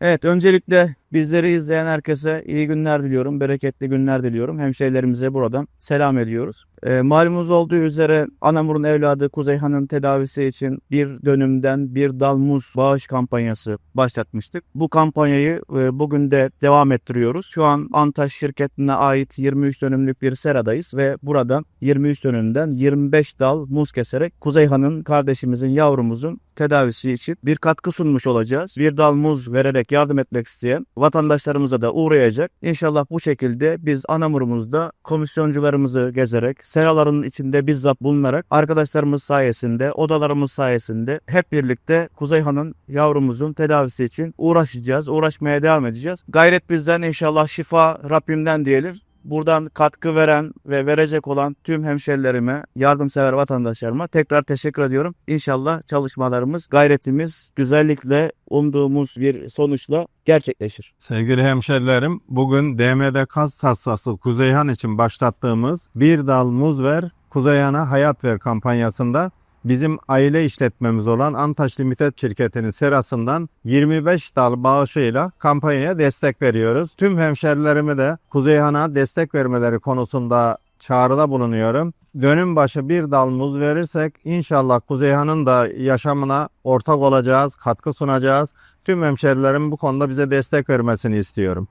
Evet öncelikle bizleri izleyen herkese iyi günler diliyorum. Bereketli günler diliyorum. Hemşehrilerimize buradan selam ediyoruz. Ee, malumunuz olduğu üzere Anamur'un evladı Kuzeyhan'ın tedavisi için bir dönümden bir dal muz bağış kampanyası başlatmıştık. Bu kampanyayı e, bugün de devam ettiriyoruz. Şu an Antaş şirketine ait 23 dönümlük bir seradayız ve burada 23 dönümden 25 dal muz keserek Kuzeyhan'ın kardeşimizin yavrumuzun tedavisi için bir katkı sunmuş olacağız. Bir dal muz vererek yardım etmek isteyen vatandaşlarımıza da uğrayacak. İnşallah bu şekilde biz Anamur'umuzda komisyoncularımızı gezerek, seraların içinde bizzat bulunarak arkadaşlarımız sayesinde, odalarımız sayesinde hep birlikte Kuzeyhan'ın yavrumuzun tedavisi için uğraşacağız, uğraşmaya devam edeceğiz. Gayret bizden inşallah şifa Rabbimden diyelim. Buradan katkı veren ve verecek olan tüm hemşerilerime, yardımsever vatandaşlarıma tekrar teşekkür ediyorum. İnşallah çalışmalarımız, gayretimiz güzellikle umduğumuz bir sonuçla gerçekleşir. Sevgili hemşerilerim, bugün DMD kas hastası Kuzeyhan için başlattığımız Bir Dal Muz Ver, Kuzeyhan'a Hayat Ver kampanyasında bizim aile işletmemiz olan Antaş Limited şirketinin serasından 25 dal bağışıyla kampanyaya destek veriyoruz. Tüm hemşerilerimi de Kuzeyhan'a destek vermeleri konusunda çağrıda bulunuyorum. Dönüm başı bir dal muz verirsek inşallah Kuzeyhan'ın da yaşamına ortak olacağız, katkı sunacağız. Tüm hemşerilerim bu konuda bize destek vermesini istiyorum.